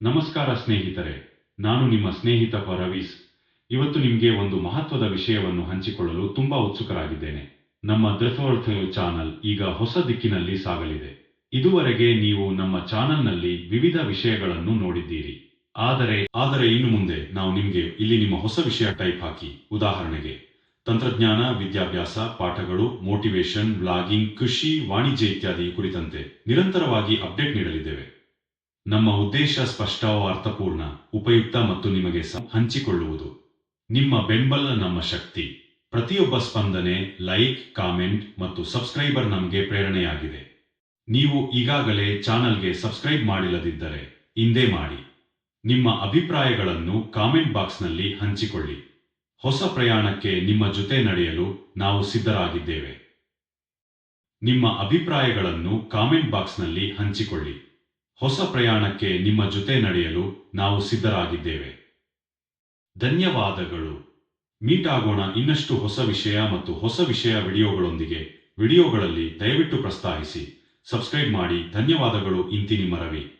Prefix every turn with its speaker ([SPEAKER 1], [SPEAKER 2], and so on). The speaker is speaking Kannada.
[SPEAKER 1] ನಮಸ್ಕಾರ ಸ್ನೇಹಿತರೆ, ನಾನು ನಿಮ್ಮ ಸ್ನೇಹಿತ ಪರವೀಸ್. ಇವತ್ತು ನಿಮಗೆ ಒಂದು ಮಹತ್ವದ ವಿಷಯವನ್ನು ಹಂಚಿಕೊಳ್ಳಲು ತುಂಬಾ ಉತ್ಸುಕರಾಗಿದ್ದೇನೆ. ನಮ್ಮ ದ್ರಥವರ್ಥ ಚಾನಲ್ ಈಗ ಹೊಸ ದಿಕ್ಕಿನಲ್ಲಿ ಸಾಗಲಿದೆ. ಇದುವರೆಗೆ ನೀವು ನಮ್ಮ ಚಾನಲ್ನಲ್ಲಿ ವಿವಿಧ ವಿಷಯಗಳನ್ನು ನೋಡಿದ್ದೀರಿ. ಆದರೆ ಆದರೆ ಇನ್ನು ಮುಂದೆ ನಾವು ನಿಮಗೆ ಇಲ್ಲಿ ನಿಮ್ಮ ಹೊಸ ವಿಷಯ ಟೈಪ್ ಹಾಕಿ. ಉದಾಹರಣೆಗೆ, ತಂತ್ರಜ್ಞಾನ, ವಿದ್ಯಾಭ್ಯಾಸ, ಪಾಠಗಳು ಮೋಟಿವೇಶನ್ ಬ್ಲಾಗಿಂಗ್, ಕೃಷಿ, ವಾಣಿಜ್ಯ ಇತ್ಯಾದಿ ಕುರಿತಂತೆ ನಿರಂತರವಾಗಿ ಅಪ್ಡೇಟ್ ನೀಡಲಿದ್ದೇವೆ. ನಮ್ಮ ಉದ್ದೇಶ ಸ್ಪಷ್ಟ ಅರ್ಥಪೂರ್ಣ, ಉಪಯುಕ್ತ ಮತ್ತು ನಿಮಗೆ ಹಂಚಿಕೊಳ್ಳುವುದು. ನಿಮ್ಮ ಬೆಂಬಲ ನಮ್ಮ ಶಕ್ತಿ. ಪ್ರತಿಯೊಬ್ಬ ಸ್ಪಂದನೆ, ಲೈಕ್, ಕಾಮೆಂಟ್ ಮತ್ತು ಸಬ್ಸ್ಕ್ರೈಬರ್ ನಮಗೆ ಪ್ರೇರಣೆಯಾಗಿದೆ. ನೀವು ಈಗಾಗಲೇ ಚಾನಲ್ಗೆ ಸಬ್ಸ್ಕ್ರೈಬ್ ಮಾಡಿಲ್ಲದಿದ್ದರೆ ಇಂದೇ ಮಾಡಿ. ನಿಮ್ಮ ಅಭಿಪ್ರಾಯಗಳನ್ನು ಕಾಮೆಂಟ್ ಬಾಕ್ಸ್ನಲ್ಲಿ ಹಂಚಿಕೊಳ್ಳಿ. ಹೊಸ ಪ್ರಯಾಣಕ್ಕೆ ನಿಮ್ಮ ಜೊತೆ ನಡೆಯಲು ನಾವು ಸಿದ್ಧರಾಗಿದ್ದೇವೆ. ನಿಮ್ಮ ಅಭಿಪ್ರಾಯಗಳನ್ನು ಕಾಮೆಂಟ್ ಬಾಕ್ಸ್ನಲ್ಲಿ ಹಂಚಿಕೊಳ್ಳಿ. ಹೊಸ ಪ್ರಯಾಣಕ್ಕೆ ನಿಮ್ಮ ಜೊತೆ ನಡೆಯಲು ನಾವು ಸಿದ್ಧರಾಗಿದ್ದೇವೆ. ಧನ್ಯವಾದಗಳು. ಮೀಟ್ ಆಗೋಣ ಇನ್ನಷ್ಟು ಹೊಸ ವಿಷಯ ಮತ್ತು ಹೊಸ ವಿಷಯ ವಿಡಿಯೋಗಳೊಂದಿಗೆ ವಿಡಿಯೋಗಳಲ್ಲಿ ದಯವಿಟ್ಟು ಪ್ರಸ್ತಾವಿಸಿ ಸಬ್ಸ್ಕ್ರೈಬ್ ಮಾಡಿ. ಧನ್ಯವಾದಗಳು. ಇಂತಿ ನಿಮ್ಮ ರವಿ